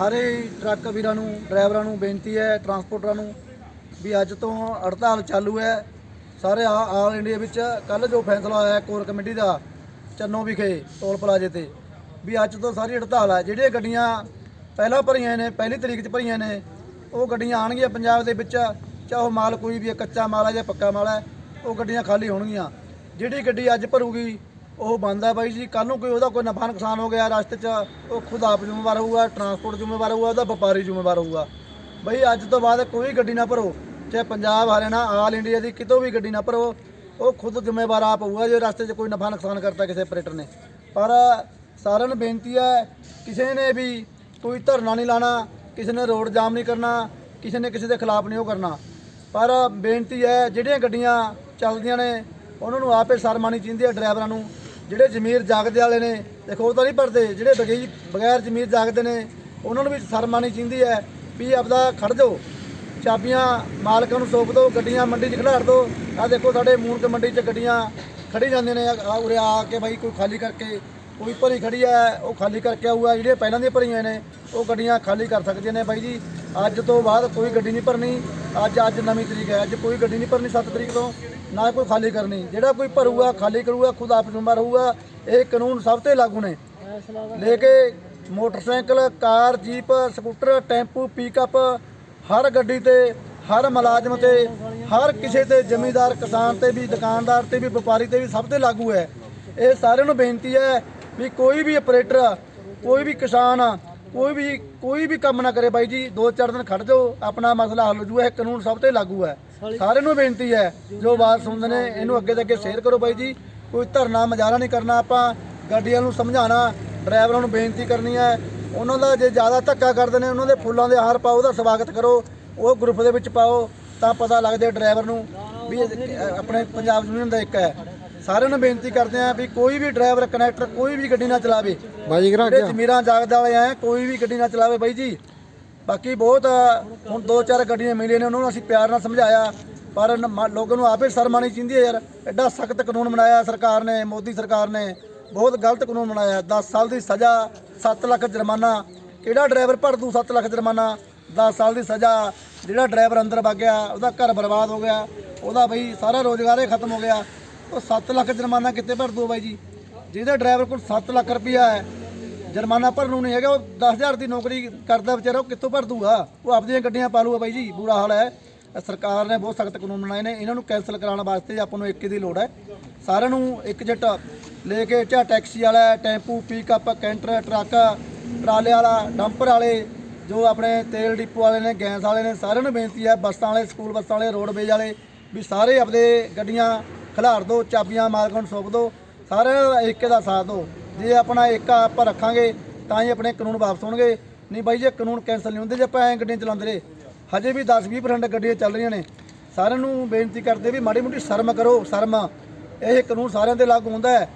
ਸਾਰੇ ਟਰੱਕ ਵੀਰਾਂ ਨੂੰ, ਡਰਾਈਵਰਾਂ ਨੂੰ ਬੇਨਤੀ ਹੈ, ਟਰਾਂਸਪੋਰਟਰਾਂ ਨੂੰ ਵੀ ਅੱਜ ਤੋਂ ਹੜਤਾਲ ਚਾਲੂ ਹੈ। ਸਾਰੇ ਆ- ਆਲ ਇੰਡੀਆ ਵਿੱਚ ਕੱਲ ਜੋ ਫੈਸਲਾ ਹੋਇਆ ਕੋਰ ਕਮੇਟੀ ਦਾ, ਚੰਨੋ ਵਿਖੇ, ਟੋਲ ਪਲਾਜ਼ੇ ਤੇ, ਵੀ ਅੱਜ ਤੋਂ ਸਾਰੀ ਹੜਤਾਲ ਹੈ। ਜਿਹੜੀਆਂ ਗੱਡੀਆਂ ਪਹਿਲਾਂ ਭਰੀਆਂ ਨੇ, ਪਹਿਲੀ ਤਰੀਕ 'ਚ ਭਰੀਆਂ ਨੇ, ਉਹ ਗੱਡੀਆਂ ਆਣਗੀਆਂ ਪੰਜਾਬ ਦੇ ਵਿੱਚ, ਚਾਹੇ ਉਹ ਮਾਲ ਕੋਈ ਵੀ ਹੈ, ਕੱਚਾ ਮਾਲ ਹੈ ਜਾਂ ਪੱਕਾ ਮਾਲ ਹੈ, ਉਹ ਗੱਡੀਆਂ ਖਾਲੀ ਹੋਣਗੀਆਂ। ਜਿਹੜੀ ਗੱਡੀ ਅੱਜ ਭਰੂਗੀ ਉਹ ਬੰਦ ਬਾਈ ਜੀ ਕੱਲ ਨੂੰ ਕੋਈ ਉਹਦਾ ਕੋਈ ਨਫਾ ਨੁਕਸਾਨ ਹੋ ਗਿਆ, ਰਸਤੇ 'ਚ ਉਹ ਖੁਦ ਆਪ ਜ਼ਿੰਮੇਵਾਰ ਹੋਊਗਾ ਟਰਾਂਸਪੋਰਟ ਜ਼ਿੰਮੇਵਾਰ ਹੋਊਗਾ, ਉਹਦਾ ਵਪਾਰੀ ਜ਼ਿੰਮੇਵਾਰ ਹੋਊਗਾ। ਬਈ, ਅੱਜ ਤੋਂ ਬਾਅਦ ਕੋਈ ਗੱਡੀ ਨਾ ਭਰੋ, ਚਾਹੇ ਪੰਜਾਬ, ਹਰਿਆਣਾ, ਆਲ ਇੰਡੀਆ ਦੀ ਕਿਤੋਂ ਵੀ ਗੱਡੀ ਨਾ ਭਰੋ, ਉਹ ਖੁਦ ਜ਼ਿੰਮੇਵਾਰ ਆਪ ਹੋਊਗਾ, ਜੇ ਰਸਤੇ 'ਚ ਕੋਈ ਨਫਾ ਨੁਕਸਾਨ ਕਰਤਾ ਕਿਸੇ ਆਪਰੇਟਰ ਨੇ। ਪਰ ਸਾਰਿਆਂ ਨੂੰ ਬੇਨਤੀ ਹੈ, ਕਿਸੇ ਨੇ ਵੀ ਕੋਈ ਧਰਨਾ ਨਹੀਂ ਲਾਣਾ, ਕਿਸੇ ਨੇ ਰੋਡ ਜਾਮ ਨਹੀਂ ਕਰਨਾ, ਕਿਸੇ ਨੇ ਕਿਸੇ ਦੇ ਖਿਲਾਫ ਨਹੀਂ ਉਹ ਕਰਨਾ। ਪਰ ਬੇਨਤੀ ਹੈ, ਜਿਹੜੀਆਂ ਗੱਡੀਆਂ ਚੱਲਦੀਆਂ ਨੇ, ਉਹਨਾਂ ਨੂੰ ਆਪੇ ਸ਼ਰਮਾਨੀ ਚਾਹੀਦੀ ਹੈ ਡਰਾਈਵਰਾਂ ਨੂੰ। ਜਿਹੜੇ ਜ਼ਮੀਰ ਜਾਗਦੇ ਵਾਲੇ ਨੇ, ਦੇਖੋ ਉਹ ਤਾਂ ਨਹੀਂ ਭਰਦੇ ਜਿਹੜੇ ਬਗਈ ਬਗੈਰ ਜ਼ਮੀਰ ਜਾਗਦੇ ਨੇ, ਉਹਨਾਂ ਨੂੰ ਵੀ ਸਰਮ ਸ਼ਰਮਾਨੀ ਚਾਹੀਦੀ ਹੈ ਵੀ ਆਪਦਾ ਖੜ ਜਾਓ। ਚਾਬੀਆਂ ਮਾਲਕਾਂ ਨੂੰ ਸੌਂਪ ਦਿਓ, ਗੱਡੀਆਂ ਮੰਡੀ 'ਚ ਖੜਾੜ ਦਿਓ। ਆ ਦੇਖੋ ਸਾਡੇ ਮੂਨਕ ਮੰਡੀ 'ਚ ਗੱਡੀਆਂ ਖੜੀ ਜਾਂਦੀਆਂ ਨੇ ਉਰੇ ਆ ਕੇ ਬਾਈ ਕੋਈ ਖਾਲੀ ਕਰਕੇ, ਕੋਈ ਭਰੀ ਖੜੀ ਹੈ, ਉਹ ਖਾਲੀ ਕਰਕੇ ਆਊਗਾ, ਜਿਹੜੀਆਂ ਪਹਿਲਾਂ ਦੀਆਂ ਭਰੀਆਂ ਨੇ, ਉਹ ਗੱਡੀਆਂ ਖਾਲੀ ਕਰ ਸਕਦੀਆਂ ਨੇ ਬਾਈ ਜੀ। ਅੱਜ ਤੋਂ ਬਾਅਦ ਕੋਈ ਗੱਡੀ ਨਹੀਂ ਭਰਨੀ, ਅੱਜ ਅੱਜ ਨਵੀਂ ਤਰੀਕ ਹੈ, ਅੱਜ ਕੋਈ ਗੱਡੀ ਨਹੀਂ ਭਰਨੀ 7 ਤਰੀਕ ਤੋਂ, ਨਾ ਕੋਈ ਖਾਲੀ ਕਰਨੀ। ਜਿਹੜਾ ਕੋਈ ਭਰੂਗਾ, ਖਾਲੀ ਕਰੂਗਾ, ਖੁਦ ਆਪ ਜ਼ਿੰਮੇਵਾਰ ਹੋਊਗਾ, ਇਹ ਕਾਨੂੰਨ ਸਭ ਤੇ ਲਾਗੂ ਨੇ। ਲੈ ਕੇ motorcycle, car, jeep, scooter, tempo pickup ਹਰ ਗੱਡੀ ਤੇ, ਹਰ ਮੁਲਾਜ਼ਮ ਤੇ, ਹਰ ਕਿਸੇ ਤੇ, ਜ਼ਮੀਂਦਾਰ, ਕਿਸਾਨ ਤੇ ਵੀ, ਦੁਕਾਨਦਾਰ ਤੇ ਵੀ, ਵਪਾਰੀ ਤੇ ਵੀ ਸਭ ਤੇ ਲਾਗੂ ਹੈ। ਇਹ ਸਾਰਿਆਂ ਨੂੰ ਬੇਨਤੀ ਹੈ ਵੀ ਕੋਈ ਵੀ ਆਪਰੇਟਰ ਕੋਈ ਵੀ ਕਿਸਾਨ ਕੋਈ ਵੀ ਕੋਈ ਵੀ ਕੰਮ ਨਾ ਕਰੇ ਬਾਈ ਜੀ ਦੋ ਚਾਰ ਦਿਨ ਖੜ ਜਾਓ ਆਪਣਾ ਮਸਲਾ ਹੱਲ ਹੋ ਜੂਗਾ ਇਹ ਕਾਨੂੰਨ ਸਭ ਤੇ ਲਾਗੂ ਹੈ। ਸਾਰਿਆਂ ਨੂੰ ਬੇਨਤੀ ਹੈ ਜੋ ਬਾਤ ਸੁਣਦੇ ਨੇ ਇਹਨੂੰ ਅੱਗੇ ਤੇ ਅੱਗੇ ਸ਼ੇਅਰ ਕਰੋ ਬਾਈ ਜੀ। ਕੋਈ ਧਰਨਾ ਮਜ਼ਾਰਾ ਨਹੀਂ ਕਰਨਾ ਆਪਾਂ ਗੱਡੀਆਂ ਨੂੰ ਸਮਝਾਉਣਾ ਡਰਾਈਵਰਾਂ ਨੂੰ ਬੇਨਤੀ ਕਰਨੀ ਹੈ। ਉਹਨਾਂ ਦਾ ਜੇ ਜ਼ਿਆਦਾ ਧੱਕਾ ਕਰਦੇ ਨੇ ਉਹਨਾਂ ਦੇ ਫੁੱਲਾਂ ਦੇ ਹਾਰ ਪਾਓ ਉਹਦਾ ਸਵਾਗਤ ਕਰੋ ਉਹ ਗਰੁੱਪ ਦੇ ਵਿੱਚ ਪਾਓ ਤਾਂ ਪਤਾ ਲੱਗਦਾ ਡਰਾਈਵਰ ਨੂੰ ਵੀ ਆਪਣੇ ਪੰਜਾਬ ਯੂਨੀਅਨ ਦਾ ਇੱਕ ਹੈ। ਸਾਰਿਆਂ ਨੂੰ ਬੇਨਤੀ ਕਰਦੇ ਆ ਵੀ ਕੋਈ ਵੀ ਡਰਾਈਵਰ ਕਨੈਕਟਰ ਕੋਈ ਵੀ ਗੱਡੀ ਨਾ ਚਲਾਵੇ। ਬਾਜੀ ਕਰਾ ਜਿਹੜੇ ਜ਼ਮੀਰਾਂ ਜਾਗਦਾ ਵਾਲੇ ਆ ਕੋਈ ਵੀ ਗੱਡੀ ਨਾ ਚਲਾਵੇ ਬਾਈ ਜੀ। ਬਾਕੀ ਬਹੁਤ ਹੁਣ ਦੋ ਚਾਰ ਗੱਡੀਆਂ ਮਿਲੀਆਂ ਨੇ ਉਹਨਾਂ ਨੂੰ ਅਸੀਂ ਪਿਆਰ ਨਾਲ ਸਮਝਾਇਆ। ਪਰ ਲੋਕਾਂ ਨੂੰ ਆਪੇ ਸ਼ਰਮਾਣੀ ਚਾਹੀਦੀ ਹੈ ਯਾਰ। ਐਡਾ ਸਖਤ ਕਾਨੂੰਨ ਬਣਾਇਆ ਸਰਕਾਰ ਨੇ ਮੋਦੀ ਸਰਕਾਰ ਨੇ। ਬਹੁਤ ਗਲਤ ਕਾਨੂੰਨ ਬਣਾਇਆ। 10 ਸਾਲ ਦੀ ਸਜ਼ਾ 7 ਲੱਖ ਜੁਰਮਾਨਾ। ਕਿਹੜਾ ਡਰਾਈਵਰ ਭਰ ਦੂ 7 ਲੱਖ ਜੁਰਮਾਨਾ? 10 ਸਾਲ ਦੀ ਸਜ਼ਾ। ਜਿਹੜਾ ਡਰਾਈਵਰ ਅੰਦਰ ਵਗ ਗਿਆ ਉਹਦਾ ਘਰ ਬਰਬਾਦ ਹੋ ਗਿਆ। ਉਹਦਾ ਬਈ ਸਾਰਾ ਰੋਜ਼ਗਾਰ ਹੀ ਖਤਮ ਹੋ ਗਿਆ। ਉਹ 7 ਲੱਖ ਜੁਰਮਾਨਾ ਕਿੱਥੇ ਭਰ ਦੂ ਬਾਈ ਜੀ। ਜਿਹਦਾ ਡਰਾਈਵਰ ਕੋਲ 7 ਲੱਖ ਰੁਪਇਆ ਹੈ, ਜੁਰਮਾਨਾ ਭਰਨ ਨੂੰ ਨਹੀਂ ਹੈਗਾ, ਉਹ 10000 ਦੀ ਨੌਕਰੀ ਕਰਦਾ ਵਿਚਾਰਾ, ਉਹ ਕਿੱਥੋਂ ਭਰ ਦੂਗਾ ਉਹ ਆਪਦੀਆਂ ਗੱਡੀਆਂ ਪਾ ਲੂਗਾ ਬਾਈ ਜੀ, ਬੁਰਾ ਹਾਲ ਹੈ। ਸਰਕਾਰ ਨੇ ਬਹੁਤ ਸਖਤ ਕਾਨੂੰਨ ਬਣਾਏ ਨੇ, ਇਹਨਾਂ ਨੂੰ ਕੈਂਸਲ ਕਰਾਉਣ ਵਾਸਤੇ ਆਪਾਂ ਨੂੰ ਇੱਕ ਦੀ ਲੋੜ ਹੈ। ਸਾਰਿਆਂ ਨੂੰ ਇੱਕ ਜੱਟ ਲੈ ਕੇ ਚਾਹ ਟੈਕਸੀ ਵਾਲਾ ਟੈਂਪੂ ਪਿਕਅਪ ਕੈਂਟਰ, ਟਰੱਕ, ਟਰਾਲੇ ਵਾਲਾ ਡੰਪਰ ਵਾਲੇ, ਜੋ ਆਪਣੇ ਤੇਲ ਡਿਪੋ ਵਾਲੇ ਨੇ, ਗੈਸ ਵਾਲੇ ਨੇ, ਸਾਰਿਆਂ ਨੂੰ ਬੇਨਤੀ ਹੈ, ਬੱਸਾਂ ਵਾਲੇ, ਸਕੂਲ ਬੱਸਾਂ ਵਾਲੇ ਰੋਡਵੇਜ ਵਾਲੇ, ਵੀ ਸਾਰੇ ਆਪਦੇ ਗੱਡੀਆਂ ਖਿਲਾਰ ਦਿਓ ਚਾਬੀਆਂ ਮਾਲਕਾਂ ਨੂੰ ਸੌਂਪ ਦਿਓ ਸਾਰਿਆਂ ਦਾ ਏਕੇ ਦਾ ਸਾਥ ਦਿਓ ਜੇ ਆਪਣਾ ਏਕਾ ਆਪਾਂ ਰੱਖਾਂਗੇ, ਤਾਂ ਹੀ ਆਪਣੇ ਕਾਨੂੰਨ ਵਾਪਸ ਹੋਣਗੇ। ਨਹੀਂ ਬਾਈ, ਜੇ ਕਾਨੂੰਨ ਕੈਂਸਲ ਨਹੀਂ ਹੁੰਦੇ, ਜੇ ਆਪਾਂ ਐਂ ਗੱਡੀਆਂ ਚਲਾਉਂਦੇ ਰਹੇ, ਹਜੇ ਵੀ 10-20% ਗੱਡੀਆਂ ਚੱਲ ਰਹੀਆਂ ਨੇ। ਸਾਰਿਆਂ ਨੂੰ ਬੇਨਤੀ ਕਰਦੇ ਵੀ ਮਾੜੀ ਮੋਟੀ ਸ਼ਰਮ ਕਰੋ, ਸ਼ਰਮ ਇਹ ਕਾਨੂੰਨ ਸਾਰਿਆਂ ਤੇ ਲਾਗੂ ਹੁੰਦਾ ਹੈ।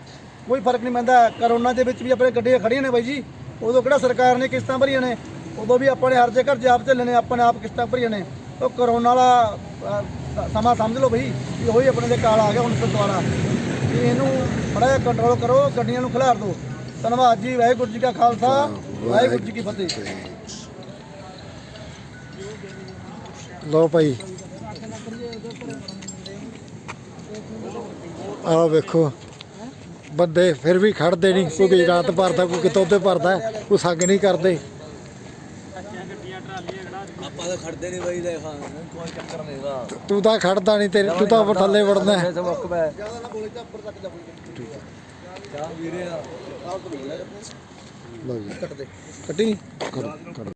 ਕੋਈ ਫ਼ਰਕ ਨਹੀਂ ਪੈਂਦਾ। ਕਰੋਨਾ ਦੇ ਵਿੱਚ ਵੀ ਆਪਣੇ ਗੱਡੀਆਂ ਖੜੀਆਂ ਨੇ ਬਾਈ ਜੀ। ਉਦੋਂ ਕਿਹੜਾ ਸਰਕਾਰ ਨੇ ਕਿਸ਼ਤਾਂ ਭਰੀਆਂ ਨੇ? ਉਦੋਂ ਵੀ ਆਪਾਂ ਨੇ ਹਰ ਜਗ੍ਹਾ ਜਾਬ ਤੇ ਲੈਣੇ ਆਪਾਂ ਨੇ ਆਪ ਕਿਸ਼ਤਾਂ ਭਰੀਆਂ ਨੇ। ਉਹ ਕਰੋਨਾ ਵਾਲਾ ਸਮਾਂ ਸਮਝ ਲਓ ਬਈ, ਵੀ ਉਹੀ ਆਪਣੇ ਦੇ ਕਾਲ ਆ ਗਿਆ ਹੁਣ ਤੋਂ ਵੀ ਇਹਨੂੰ ਬੜਾ ਜਿਹਾ ਕੰਟਰੋਲ ਕਰੋ, ਗੱਡੀਆਂ ਨੂੰ ਖਿਲਾਰ ਦਿਓ। ਧੰਨਵਾਦ ਜੀ, ਵਾਹਿਗੁਰੂ ਜੀ ਕਾ ਖਾਲਸਾ, ਵਾਹਿਗੁਰੂ ਜੀ ਕੀ ਫਤਿਹ। ਲਓ ਭਾਈ। ਆਹ ਵੇਖੋ। ਬੰਦੇ ਫਿਰ ਵੀ ਖੜਦੇ ਨਹੀਂ ਕੋਈ ਰਾਤ ਭਰਦਾ ਕੋਈ ਕਿਤੋਂ ਤੇ ਭਰਦਾ ਕੋਈ ਸੰਗ ਨਹੀਂ ਕਰਦੇ। ਤਾਂ ਖੜਦੇ ਨਹੀਂ ਬਈ ਦੇਖਾਂ। ਕੋਈ ਚੱਕਰ ਨਹੀਂਗਾ ਤੂੰ ਤਾਂ ਖੜਦਾ ਨਹੀਂ ਤੇਰੇ ਤੂੰ ਤਾਂ ਥੱਲੇ ਵੜਦਾ ਹੈ। ਜ਼ਿਆਦਾ ਨਾ ਬੋਲੇ ਤਾਂ ਉੱਪਰ ਤੱਕ ਜਾ ਕੋਈ ਚਾਹ ਵੀਰੇ ਆ। ਲਓ ਜੀ। ਕੱਟ ਦੇ। ਕੱਟੀ। ਨਹੀਂ ਕਰੋ ਕਰੋ